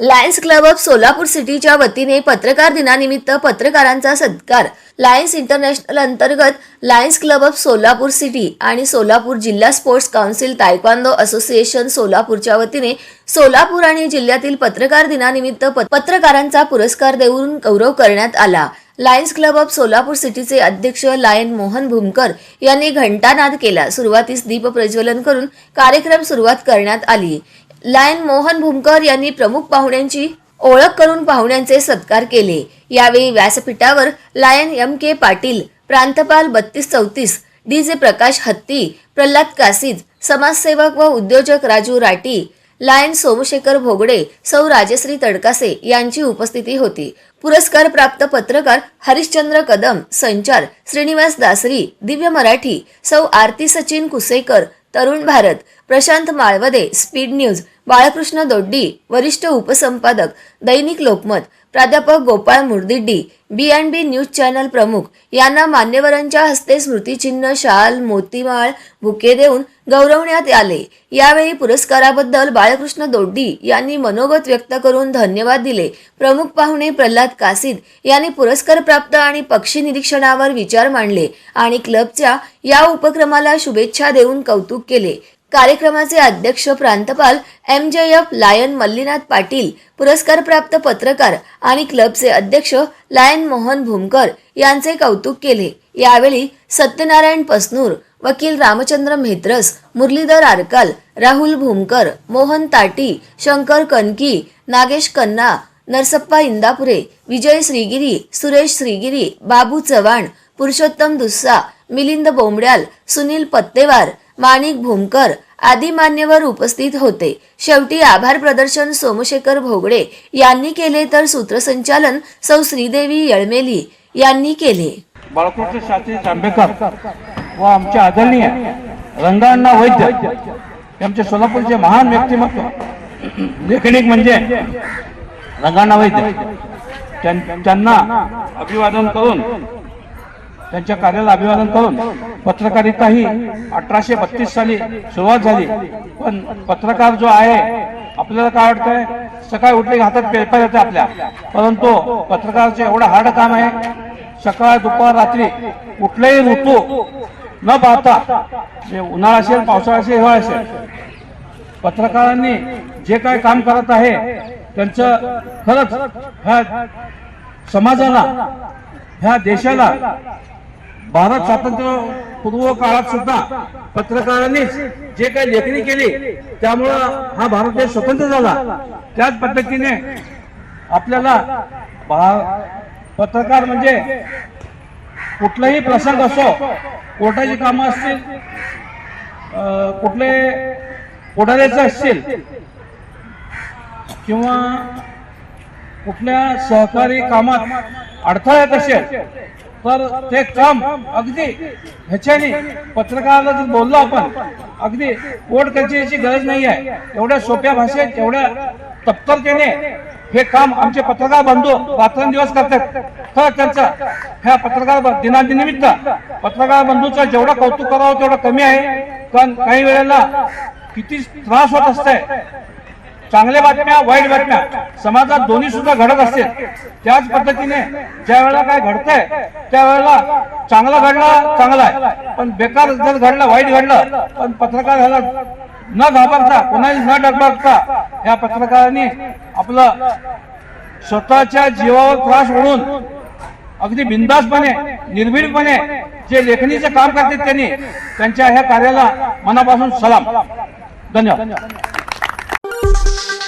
Lions club of Solapur सिटीच्या वतीने पत्रकार दिनानिमित्त पत्रकारांचा सत्कार. लायन्स इंटरनॅशनल अंतर्गत lions club of Solapur city आणि सोलापूर जिल्हा स्पोर्ट्स काउन्सिल तायक्वांदो असोसिएशन सोलापूरच्या वतीने सोलापूर आणि जिल्ह्यातील पत्रकार दिनानिमित्त पत्रकारांचा पुरस्कार देऊन गौरव करण्यात आला. लायन्स क्लब ऑफ सोलापूर सिटीचे अध्यक्ष लायन मोहन भूमकर यांनी घंटानाद केला. सुरुवातीस दीप प्रज्वलन करून कार्यक्रम सुरुवात करण्यात आली. लायन मोहन भूमकर यांनी प्रमुख पाहुण्यांची ओळख करून पाहुण्यांचे सत्कार केले. यावेळी व्यासपीठावर लायन एम के पाटील प्रांतपाल बत्तीस चौतीस डी जे प्रकाश हत्ती प्रल्हाद कासीद समाजसेवक व उद्योजक राजू राठी लायन सोमशेखर भोगडे सौ राजश्री तडकासे यांची उपस्थिती होती. पुरस्कार प्राप्त पत्रकार हरिश्चंद्र कदम संचार श्रीनिवास दासरी दिव्य मराठी सौ आरती सचिन कुसेकर तरुण भारत प्रशांत माळवदे स्पीड न्यूज बाळकृष्ण दोड्डी वरिष्ठ उपसंपादक दैनिक लोकमत प्राध्यापक Gopal Murdiddi B and B news channel प्रमुख. यांना मान्यवरांच्या हस्ते स्मृतिचिन्ह शाल मोतीमाळ बुके देऊन गौरवण्यात आले. यावेळी पुरस्काराबद्दल बाळकृष्ण दोड्डी यांनी मनोगत व्यक्त करून धन्यवाद दिले. प्रमुख पाहुणे प्रल्हाद कासिद यांनी पुरस्कार प्राप्त आणि पक्षी निरीक्षणावर विचार मांडले आणि क्लबच्या या उपक्रमाला शुभेच्छा देऊन कौतुक केले. कार्यक्रमाचे अध्यक्ष प्रांतपाल M J F lion Mallinath Patil पुरस्कार प्राप्त पत्रकार आणि क्लबचे अध्यक्ष लायन मोहन भूमकर यांचे कौतुक केले. यावेळी सत्यनारायण पसनूर वकील रामचंद्र मेहत्रस मुरलीधर आरकाल राहुल भूमकर मोहन ताटी शंकर कनकी नागेश कन्ना नरसप्पा इंदापुरे विजय श्रीगिरी सुरेश श्रीगिरी बाबू चव्हाण पुरुषोत्तम दुस्सा मिलिंद बोंबड्याल सुनील पत्तेवार माणिक भूमकर आदी मान्यवर उपस्थित होते. शेवटी आभार प्रदर्शन सोमशेखर भोगडे यांनी केले तर सूत्रसंचालन सौ श्रीदेवी येळमेली यांनी केले. बाळकृष्ण शास्त्री जांभेकर व आमचे आदरणीय रंगाअण्णा वैद्य आमचे सोलापूरचे महान व्यक्तिमत्व लेखनिक म्हणजे रंगाअण्णा वैद्य. त्यांना अभिवादन करून त्यांच्या कार्याला अभिवादन करून पत्रकारिता ही अठराशे बत्तीस साली सुरुवात झाली. पण पत्रकार जो आहे आपल्याला काय वाटतंय? सकाळी उठले हातात पेपर येते आपल्या. परंतु पत्रकाराचं एवढं हार्ड काम आहे सकाळ दुपार रात्री कुठलाही ऋतू न पाहता उन्हाळा असेल पावसाळा असेल हिवाळा असेल पत्रकारांनी जे काय काम करत आहे त्यांचं खरंच ह्या समाजाला ह्या देशाला भारत स्वातंत्र्य पूर्व काळात सुद्धा पत्रकारांनीच जे काही लेखणी केली त्यामुळं हा भारत देश स्वतंत्र झाला. त्याच पद्धतीने आपल्याला भा- पत्रकार म्हणजे कुठलाही प्रसंग असो कोर्टाची कामं असतील कुठले पुढाऱ्याचं असतील किंवा कुठल्या सहकारी कामात अडथळा येत असेल तर ते काम अगदी ह्याच्याने पत्रकाराला जर बोललो आपण अगदी कोर्ट कचेरीची गरज नाही आहे. एवढ्या सोप्या भाषेत एवढ्या तत्परतेने हे काम आमचे पत्रकार बंधू रात्रंदिवस करतात. खरं त्यांचं ह्या पत्रकार ब- दिनानिमित्त पत्रकार बंधूचं जेवढं कौतुक करावं तेवढं कमी आहे. कारण काही वेळेला किती त्रास होत असते चांगल्या बातम्या वाईट बातम्या समाजात दोन्ही सुद्धा घडत असते त्याच पद्धतीने ज्या वेळेला काय घडतंय त्यावेळेला चांगला घडला चांगला आहे. पण बेकार जर घडलं वाईट घडलं पण पत्रकार ह्याला न घाबरता कोणाही न डगबगता या पत्रकारांनी आपलं स्वतःच्या जीवावर त्रास ओढून अगदी बिंदासपणे निर्भीडपणे जे लेखणीचं काम करतात त्यांनी त्यांच्या ह्या कार्याला मनापासून सलाम. धन्यवाद. thank you.